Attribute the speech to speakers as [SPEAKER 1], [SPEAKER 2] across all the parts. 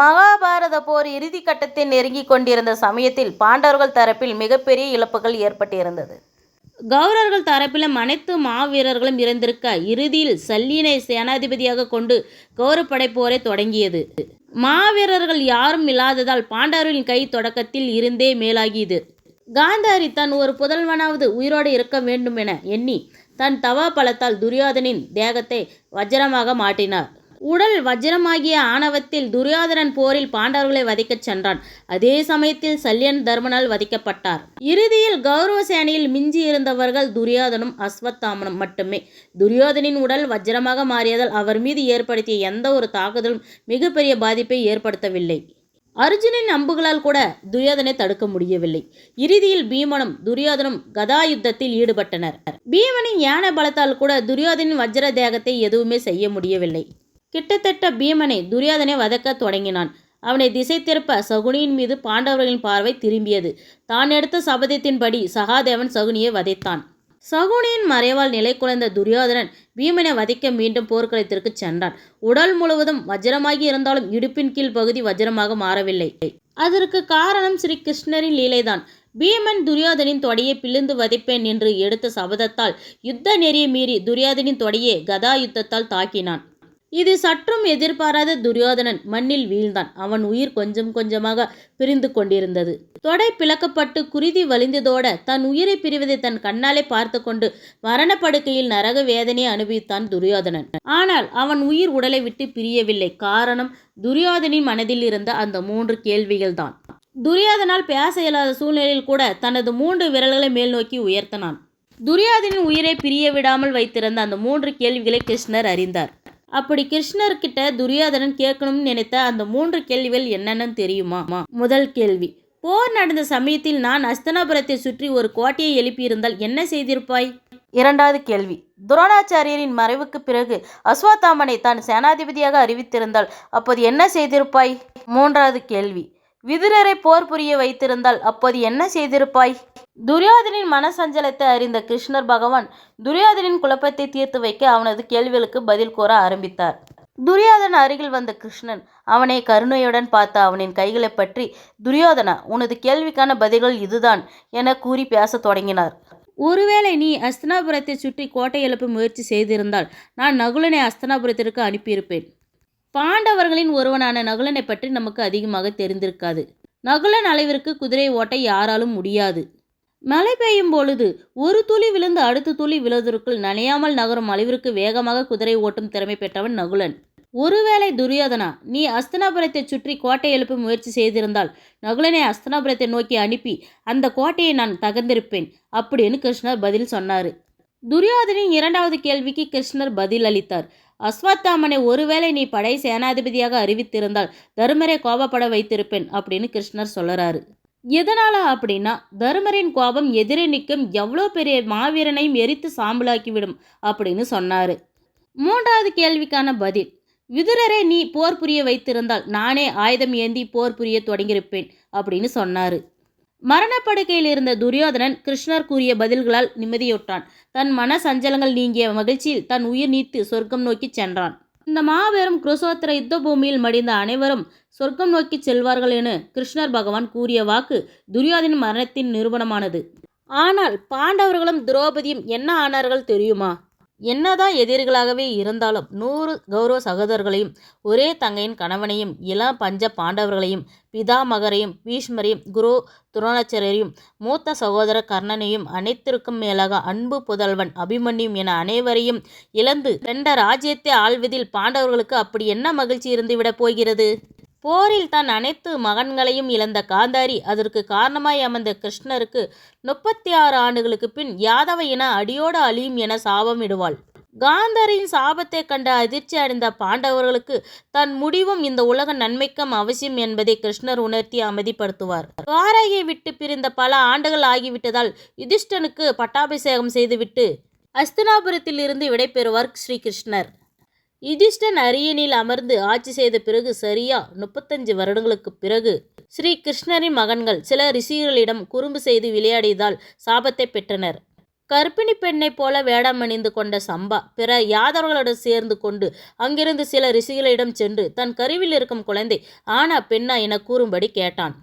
[SPEAKER 1] மகாபாரத போர் இறுதி கட்டத்தை நெருங்கிக் கொண்டிருந்த சமயத்தில் பாண்டவர்கள் தரப்பில் மிகப்பெரிய இழப்புகள் ஏற்பட்டிருந்தது. கௌரவர்கள் தரப்பிலும் அனைத்து மாவீரர்களும் இறந்திருக்க இறுதியில் சல்லியனை சேனாதிபதியாக கொண்டு கௌரப்படை போரை தொடங்கியது. மாவீரர்கள் யாரும் இல்லாததால் பாண்டவர்களின் கை தொடக்கத்தில் இருந்தே மேலாகியது. காந்தாரி தன் ஒரு புதல்வனாவது உயிரோடு இருக்க வேண்டும் என எண்ணி தன் தவா பலத்தால் துரியோதனின் தேகத்தை வஜ்ரமாக மாட்டினார் உடல் வஜ்ரமாகிய ஆணவத்தில் துரியோதனன் போரில் பாண்டவர்களை வதைக்கச் சென்றான். அதே சமயத்தில் சல்யன் தர்மனால் வதைக்கப்பட்டார். இறுதியில் கௌரவ சேனையில் மிஞ்சி இருந்தவர்கள் துரியோதனும் அஸ்வத்தாமனும் மட்டுமே. துரியோதனின் உடல் வஜ்ரமாக மாறியதால் அவர் மீது ஏற்படுத்திய எந்த ஒரு தாக்குதலும் மிகப்பெரிய பாதிப்பை ஏற்படுத்தவில்லை. அர்ஜுனின் அம்புகளால் கூட துரியோதனை தடுக்க முடியவில்லை. இறுதியில் பீமனும் துரியோதனும் கதா யுத்தத்தில் ஈடுபட்டனர். பீமனின் யானை பலத்தால் கூட துரியோதனின் வஜ்ர தேகத்தை எதுவுமே செய்ய முடியவில்லை. கிட்டத்தட்ட பீமனை துரியாதனை வதக்க தொடங்கினான். அவனை திசை திருப்ப சகுனியின் மீது பாண்டவர்களின் பார்வை திரும்பியது. தான் எடுத்த சபதத்தின்படி சகாதேவன் சகுனியை வதைத்தான். சகுனியின் மறைவால் நிலை குலைந்த துரியோதனன் பீமனை வதைக்க மீண்டும் போர்க்களத்திற்கு சென்றான். உடல் முழுவதும் வஜ்ரமாகி இருந்தாலும் இடுப்பின் கீழ் பகுதி வஜ்ரமாக மாறவில்லை. அதற்கு காரணம் ஸ்ரீ கிருஷ்ணரின் லீலைதான். பீமன் துரியோதனின் தொடையை பிழுந்து வதைப்பேன் என்று எடுத்த சபதத்தால் யுத்த நெறியை மீறி துரியோதனின் தொடையை கதா யுத்தத்தால் தாக்கினான். இது சற்றும் எதிர்பாராத துரியோதனன் மண்ணில் வீழ்ந்தான். அவன் உயிர் கொஞ்சம் கொஞ்சமாக பிரிந்து கொண்டிருந்தது. தொடை பிளக்கப்பட்டு குருதி வலிந்ததோட தன் உயிரை பிரிவதை தன் கண்ணாலே பார்த்து கொண்டு மரணப்படுக்கையில் நரக வேதனையை அனுபவித்தான் துரியோதனன். ஆனால் அவன் உயிர் உடலை விட்டு பிரியவில்லை. காரணம் துரியோதனின் மனதில் இருந்த அந்த மூன்று கேள்விகள்தான். துரியோதனால் பேச இயலாத சூழ்நிலையில் கூட தனது மூன்று விரல்களை மேல் நோக்கி உயர்த்தினான். துரியாதனின் உயிரை பிரிய விடாமல் வைத்திருந்த அந்த மூன்று கேள்விகளை கிருஷ்ணர் அறிந்தார். அப்படி கிருஷ்ணர்கிட்ட துரியோதனன் கேட்கணும்னு நினைத்த அந்த மூன்று கேள்விகள் என்னென்னு தெரியுமா? முதல் கேள்வி போர் நடந்த சமயத்தில் நான் அஸ்தனாபுரத்தை சுற்றி ஒரு கோட்டையை எழுப்பியிருந்தால் என்ன செய்திருப்பாய்? இரண்டாவது கேள்வி துரோணாச்சாரியரின் மறைவுக்கு பிறகு அஸ்வத்தாமனை தான் சேனாதிபதியாக அறிவித்திருந்தால் அப்போது என்ன செய்திருப்பாய்? மூன்றாவது கேள்வி விதுரரை போர் புரிய வைத்திருந்தால் அப்போது என்ன செய்திருப்பாய்? துரியோதனின் மனசஞ்சலத்தை அறிந்த கிருஷ்ணர் பகவான் துரியோதனின் குழப்பத்தை தீர்த்து வைக்க அவனது கேள்விகளுக்கு பதில் கூற ஆரம்பித்தார். துரியோதன அருகில் வந்த கிருஷ்ணன் அவனை கருணையுடன் பார்த்த அவனின் கைகளை பற்றி துரியோதனா உனது கேள்விக்கான பதில்கள் இதுதான் என கூறி பேசத் தொடங்கினார். ஒருவேளை நீ அஸ்தனாபுரத்தை சுற்றி கோட்டை எழுப்ப முயற்சி செய்திருந்தால் நான் நகுலனை அஸ்தனாபுரத்திற்கு அனுப்பியிருப்பேன். பாண்டவர்களின் ஒருவனான நகுலனை பற்றி நமக்கு அதிகமாக தெரிந்திருக்காது. நகுலன் அளவிற்கு குதிரை ஓட்ட யாராலும் முடியாது. மழை பெய்யும் பொழுது ஒரு துளி விழுந்து அடுத்த துளி விழுவதற்குள் நனையாமல் நகரும் அளவிற்கு வேகமாக குதிரை ஓட்டும் திறமை பெற்றவன் நகுலன். ஒருவேளை துரியோதனா நீ அஸ்தனாபுரத்தை சுற்றி கோட்டை எழுப்ப முயற்சி செய்திருந்தால் நகுலனை அஸ்தனாபுரத்தை நோக்கி அனுப்பி அந்த கோட்டையை நான் தகர்ந்திருப்பேன் அப்படின்னு கிருஷ்ணர் பதில் சொன்னார். துரியோதனின் இரண்டாவது கேள்விக்கு கிருஷ்ணர் பதில் அளித்தார் அஸ்வத்தாமனை ஒருவேளை நீ படை சேனாதிபதியாக அறிவித்திருந்தால் தருமரை கோபப்பட வைத்திருப்பேன் அப்படின்னு கிருஷ்ணர் சொல்லுறாரு எதனால அப்படின்னா தருமரின் கோபம் எதிரே நிற்கும் எவ்வளோ பெரிய மாவீரனையும் எரித்து சாம்பலாக்கிவிடும் அப்படின்னு சொன்னார். மூன்றாவது கேள்விக்கான பதில் விதுரரை நீ போர் புரிய வைத்திருந்தால் நானே ஆயுதம் ஏந்தி போர் புரிய தொடங்கியிருப்பேன் அப்படின்னு சொன்னார். மரணப்படுக்கையில் இருந்த துரியோதனன் கிருஷ்ணர் கூறிய பதில்களால் நிம்மதியுற்றான் தன் மன சஞ்சலங்கள் நீங்கிய மகிழ்ச்சியில் தன் உயிர் நீத்து சொர்க்கம் நோக்கி சென்றான். இந்த மாபெரும் குருசோத்திர யுத்த பூமியில் மடிந்த அனைவரும் சொர்க்கம் நோக்கி செல்வார்கள் என கிருஷ்ணர் பகவான் கூறிய வாக்கு துரியோதனின் மரணத்தின் நிரூபணமானது. ஆனால் பாண்டவர்களும் திரௌபதியும் என்ன ஆனார்கள் தெரியுமா? என்னதான் எதிரிகளாகவே இருந்தாலும் நூறு கௌரவ சகோதரர்களையும் ஒரே தங்கையின் கணவனையும் இளம் பஞ்ச பாண்டவர்களையும் பிதாமகரையும் பீஷ்மரையும் குரு துரோணாச்சாரியரையும் மூத்த சகோதர கர்ணனையும் அனைத்திற்கும் மேலாக அன்பு புதல்வன் அபிமன்யும் என அனைவரையும் இழந்து ரெண்ட ராஜ்யத்தை ஆள்வதில் பாண்டவர்களுக்கு அப்படி என்ன மகிழ்ச்சி இருந்துவிடப் போகிறது? போரில் தன் அனைத்து மகன்களையும் இழந்த காந்தாரி அதற்கு காரணமாய் அமர்ந்த கிருஷ்ணருக்கு முப்பத்தி ஆறு ஆண்டுகளுக்கு பின் யாதவ இன அடியோடு அழியும் என சாபம் காந்தரின் சாபத்தை கண்ட அதிர்ச்சி அடைந்த பாண்டவர்களுக்கு தன் முடிவும் இந்த உலக நன்மைக்கும் அவசியம் என்பதை கிருஷ்ணர் உணர்த்தி அமைதிப்படுத்துவார். துவாரகை விட்டு பிரிந்த பல ஆண்டுகள் ஆகிவிட்டதால் யுதிஷ்டனுக்கு பட்டாபிஷேகம் செய்துவிட்டு அஸ்தினாபுரத்தில் இருந்து விடைபெறுவார் ஸ்ரீகிருஷ்ணர் யுதிஷ்டன் அரியணில் அமர்ந்து ஆட்சி செய்த பிறகு சரியா முப்பத்தஞ்சு வருடங்களுக்கு பிறகு ஸ்ரீ கிருஷ்ணரின் மகன்கள் சில ரிஷிகளிடம் குறும்பு செய்து விளையாடியதால் சாபத்தை பெற்றனர். கர்ப்பிணி பெண்ணைப் போல வேடமணிந்து கொண்ட சம்பா பிற யாதவர்களுடன் சேர்ந்து கொண்டு அங்கிருந்து சில ரிஷிகளிடம் சென்று தன் கருவில் இருக்கும் குழந்தை ஆனா பெண்ணா என கூறும்படி கேட்டான்.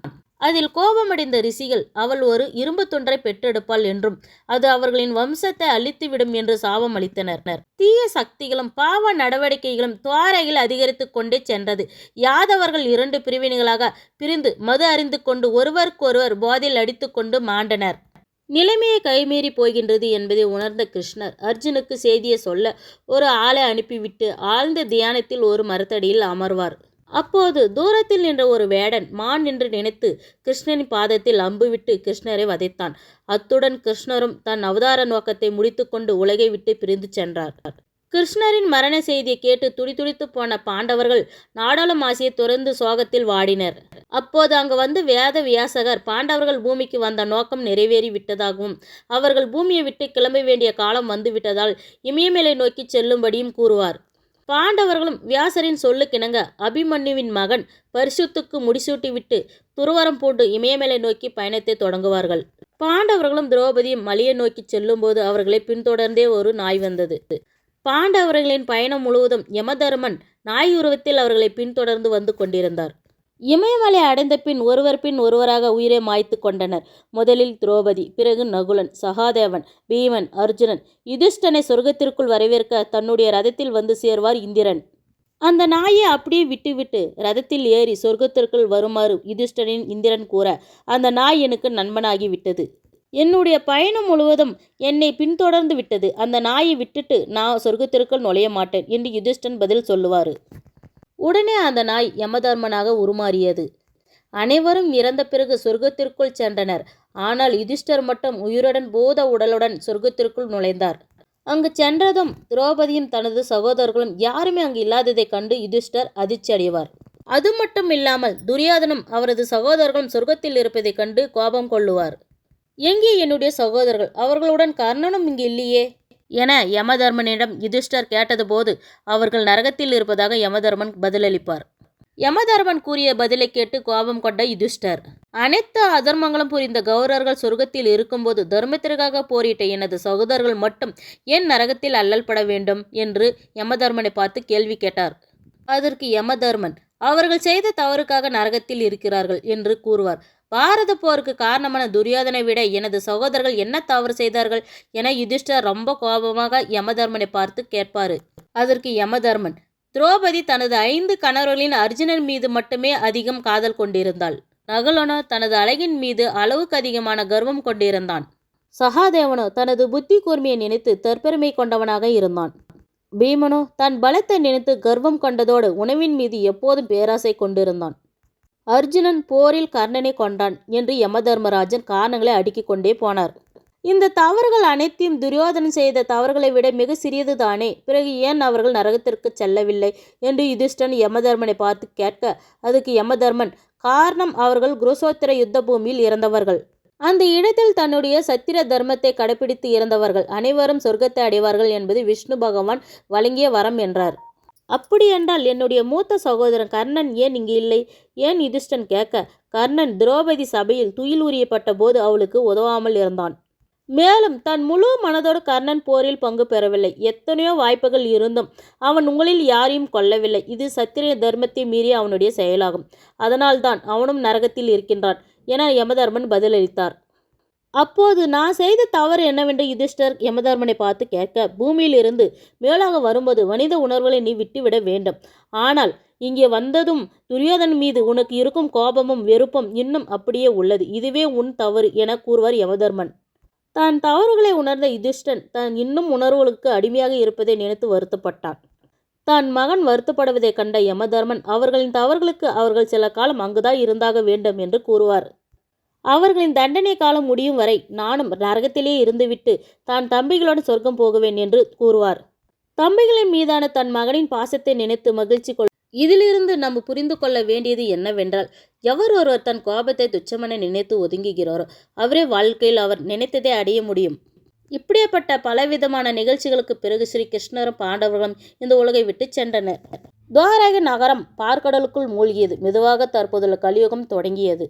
[SPEAKER 1] அதில் கோபமடைந்த ரிஷிகள் அவள் ஒரு இரும்பு தொன்றை பெற்றெடுப்பாள் என்றும் அது அவர்களின் வம்சத்தை அழித்துவிடும் என்று சாபம் அளித்தனர். தீய சக்திகளும் பாவ நடவடிக்கைகளும் துவாரையில் அதிகரித்து கொண்டே சென்றது. யாதவர்கள் இரண்டு பிரிவினைகளாக பிரிந்து மது அறிந்து கொண்டு ஒருவருக்கொருவர் போதையில் அடித்துக்கொண்டு மாண்டனர். நிலைமையை கைமீறி போகின்றது என்பதை உணர்ந்த கிருஷ்ணர் அர்ஜுனுக்கு செய்தியை சொல்ல ஒரு ஆளை அனுப்பிவிட்டு ஆழ்ந்த தியானத்தில் ஒரு மரத்தடியில் அமர்வார். அப்போது தூரத்தில் நின்ற ஒரு வேடன் மான் என்று நினைத்து கிருஷ்ணனின் பாதத்தில் அம்புவிட்டு கிருஷ்ணரை வதைத்தான். அத்துடன் கிருஷ்ணரும் தன் அவதார நோக்கத்தை முடித்துக்கொண்டு உலகை விட்டு பிரிந்து சென்றார். கிருஷ்ணரின் மரண செய்தியை கேட்டு துடிதுடித்து போன பாண்டவர்கள் நாடாளும் ஆசையை துறந்து சோகத்தில் வாடினர். அப்போது அங்கு வந்து வேத வியாசகர் பாண்டவர்கள் பூமிக்கு வந்த நோக்கம் நிறைவேறி விட்டதாகவும் அவர்கள் பூமியை விட்டு கிளம்ப வேண்டிய காலம் வந்துவிட்டதால் இமயமலை நோக்கி செல்லும்படியும் கூறுவார். பாண்டவர்களும் வியாசரின் சொல்லுக்கிணங்க அபிமன்யுவின் மகன் பரிசுத்துக்கு முடிசூட்டிவிட்டு துருவரம் பூண்டு இமயமலை நோக்கி பயணத்தை தொடங்குவார்கள். பாண்டவர்களும் திரௌபதியும் மலையை நோக்கி செல்லும்போது அவர்களை பின்தொடர்ந்தே ஒரு நாய் வந்தது. பாண்டவர்களின் பயணம் முழுவதும் யமதர்மன் நாய் உருவத்தில் அவர்களை பின்தொடர்ந்து வந்து கொண்டிருந்தார். இமயமலை அடைந்த பின் ஒருவர் பின் ஒருவராக உயிரை மாய்த்து கொண்டனர். முதலில் திரௌபதி பிறகு நகுலன் சகாதேவன் பீமன் அர்ஜுனன். யுதிஷ்டனை சொர்க்கத்திற்குள் வரவேற்க தன்னுடைய ரதத்தில் வந்து சேர்வார் இந்திரன். அந்த நாயை அப்படியே விட்டுவிட்டு ரதத்தில் ஏறி சொர்க்கத்திற்குள் வருமாறு யுதிஷ்டனின் இந்திரன் கூற அந்த நாய் எனக்கு நண்பனாகி விட்டது. என்னுடைய பயணம் முழுவதும் என்னை பின்தொடர்ந்து விட்டது. அந்த நாயை விட்டுட்டு நான் சொர்க்கத்திற்குள் நுழைய மாட்டேன் என்று யுதிஷ்டன் பதில் சொல்லுவார். உடனே அந்த நாய் யமதர்மனாக உருமாறியது. அனைவரும் இறந்த பிறகு சொர்க்கத்திற்குள் சென்றனர். ஆனால் யுதிஷ்டர் மட்டும் உயிருடன் போத உடலுடன் சொர்க்கத்திற்குள் நுழைந்தார். அங்கு சென்றதும் திரௌபதியும் தனது சகோதரர்களும் யாருமே அங்கு இல்லாததைக் கண்டு யுதிஷ்டர் அதிர்ச்சி அடைவார் அது மட்டும் இல்லாமல் துரியாதனும் அவரது சகோதரர்களும் சொர்க்கத்தில் இருப்பதைக் கண்டு கோபம் கொள்ளுவார். எங்கே என்னுடைய சகோதரர்கள்? அவர்களுடன் கர்ணனும் இங்கு இல்லையே. என யமதர்மனிடம் யுதிஷ்டர் கேட்டதுபோது அவர்கள் நரகத்தில் இருப்பதாக யமதர்மன் பதிலளிப்பார். யமதர்மன் கூறிய பதிலை கேட்டு கோபம் கொண்ட யுதிஷ்டர் அனைத்து அதர்மங்களும் புரிந்த கௌரவர்கள் சொர்க்கத்தில் இருக்கும்போது தர்மத்திற்காக போரிட்ட எனது சகோதரர்கள் மட்டும் ஏன் நரகத்தில் அல்லல் பட வேண்டும் என்று யமதர்மனை பார்த்து கேள்வி கேட்டார். அதற்கு யமதர்மன் அவர்கள் செய்த தவறுக்காக நரகத்தில் இருக்கிறார்கள் என்று கூறுவார். பாரத போருக்கு காரணமான துரியோதனை விட எனது சகோதரர்கள் என்ன தவறு செய்தார்கள் என யுதிஷ்டர் ரொம்ப கோபமாக யமதர்மனை பார்த்து கேட்பாரு. அதற்கு யமதர்மன் திரௌபதி தனது ஐந்து கணவர்களின் அர்ஜுனன் மீது மட்டுமே அதிகம் காதல் கொண்டிருந்தாள். நகுலனோ தனது அழகின் மீது அளவுக்கு அதிகமான கர்வம் கொண்டிருந்தான். சகாதேவனோ தனது புத்தி கூர்மையை நினைத்து தற்பெருமை கொண்டவனாக இருந்தான். பீமனோ தன் பலத்தை நினைத்து கர்வம் கொண்டதோடு உணவின் மீது எப்போதும் பேராசை கொண்டிருந்தான். அர்ஜுனன் போரில் கர்ணனை கொண்டான் என்று யமதர்மராஜன் காரணங்களை அடுக்கிக் கொண்டே போனார். இந்த தவறுகள் அனைத்தையும் துரியோதனன் செய்த தவறுகளை விட மிக சிறியது தானே. பிறகு ஏன் அவர்கள் நரகத்திற்கு செல்லவில்லை என்று யுதிஷ்டன் யமதர்மனை பார்த்து கேட்க அதுக்கு யமதர்மன் காரணம் அவர்கள் குருசோத்திர யுத்த பூமியில் இறந்தவர்கள். அந்த இடத்தில் தன்னுடைய சத்திர தர்மத்தை கடைபிடித்து இறந்தவர்கள். அனைவரும் சொர்க்கத்தை அடைவார்கள் என்பது விஷ்ணு பகவான் வழங்கிய வரம் என்றார். அப்படியென்றால் என்னுடைய மூத்த சகோதரன் கர்ணன் ஏன் இங்கு இல்லை? ஏன் யுதிஷ்டன் கேட்க? கர்ணன் திரௌபதி சபையில் துயில் உரியப்பட்ட போது அவளுக்கு உதவாமல் இருந்தான். மேலும் தன் முழு மனதோடு கர்ணன் போரில் பங்கு பெறவில்லை. எத்தனையோ வாய்ப்புகள் இருந்தும் அவன் உங்களில் யாரையும் கொல்லவில்லை. இது சத்திரிய தர்மத்தை மீறி அவனுடைய செயலாகும். அதனால்தான் அவனும் நரகத்தில் இருக்கின்றான் என யமதர்மன் பதிலளித்தார். அப்போது நான் செய்த தவறு என்னவென்று யுதிஷ்டர் யமதர்மனை பார்த்து கேட்க பூமியிலிருந்து மேலாக வரும்போது மனித உணர்வுகளை நீ விட்டுவிட வேண்டும். ஆனால் இங்கே வந்ததும் துரியோதன் மீது உனக்கு இருக்கும் கோபமும் வெறுப்பும் இன்னும் அப்படியே உள்ளது. இதுவே உன் தவறு என கூறுவார் யமதர்மன். தான் தவறுகளை உணர்ந்த யுதிஷ்டன் தான் இன்னும் உணர்வுகளுக்கு அடிமையாக இருப்பதை நினைத்து வருத்தப்பட்டான். தான் மகன் வருத்தப்படுவதைக் கண்ட யமதர்மன் அவர்களின் தவறுகளுக்கு அவர்கள் சில காலம் அங்குதான் இருந்தாக வேண்டும் என்று கூறுவார். அவர்களின் தண்டனை காலம் முடியும் வரை நானும் நரகத்திலே இருந்துவிட்டு தான் தம்பிகளோடு சொர்க்கம் போகுவேன் என்று கூறுவார். தம்பிகளின் மீதான தன் மகனின் பாசத்தை நினைத்து மகிழ்ச்சி கொள். இதிலிருந்து நாம் புரிந்து கொள்ள வேண்டியது என்னவென்றால் எவர் ஒருவர் தன் கோபத்தை துச்சமென நினைத்து ஒதுங்குகிறாரோ அவரே வாழ்க்கையில் அவர் நினைத்ததை அடைய முடியும். இப்படியேப்பட்ட பலவிதமான நிகழ்ச்சிகளுக்கு பிறகு ஸ்ரீ கிருஷ்ணரும் பாண்டவர்களும் இந்த உலகை விட்டு சென்றனர். துவாரக நகரம் பார்க்கடலுக்குள் மூழ்கியது. மெதுவாக தற்போதுள்ள கலியுகம் தொடங்கியது.